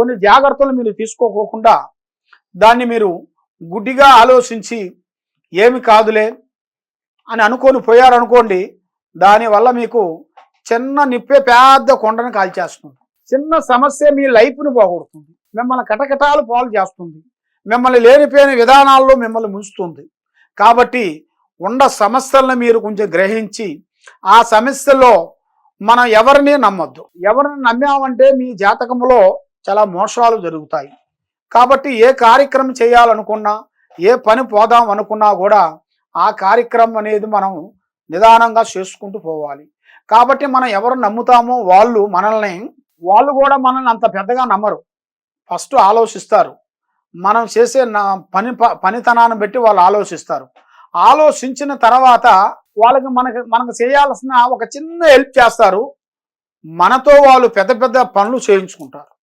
కొన్ని జాగ్రత్తలు మీరు తీసుకోకోకుండా దాన్ని మీరు గుడ్డిగా ఆలోచించి ఏమి కాదులే అని అనుకొని పోయారనుకోండి దానివల్ల మీకు చిన్న నిప్పే పెద్ద కొండను కాల్చేస్తుంది. చిన్న సమస్య మీ లైఫ్ను పోగొడుతుంది. మిమ్మల్ని కటకటాలు పాలు చేస్తుంది. మిమ్మల్ని లేనిపోయిన విధానాల్లో మిమ్మల్ని ముంచుతుంది. కాబట్టి ఉండ సమస్యలను మీరు కొంచెం గ్రహించి ఆ సమస్యలో మనం ఎవరిని నమ్మొద్దు. ఎవరిని నమ్మామంటే మీ జాతకంలో చాలా మోసాలు జరుగుతాయి. కాబట్టి ఏ కార్యక్రమం చేయాలనుకున్నా ఏ పని పోదాం అనుకున్నా కూడా ఆ కార్యక్రమం అనేది మనం నిదానంగా చేసుకుంటూ పోవాలి. కాబట్టి మనం ఎవరు నమ్ముతామో వాళ్ళు మనల్ని వాళ్ళు కూడా మనల్ని అంత పెద్దగా నమ్మరు. ఫస్ట్ ఆలోచిస్తారు. మనం చేసే నా పని ప- పనితనాన్ని బట్టి వాళ్ళు ఆలోచిస్తారు. ఆలోచించిన తర్వాత వాళ్ళకి మనకి మనకు చేయాల్సిన ఒక చిన్న హెల్ప్ చేస్తారు. మనతో వాళ్ళు పెద్ద పెద్ద పనులు చేయించుకుంటారు.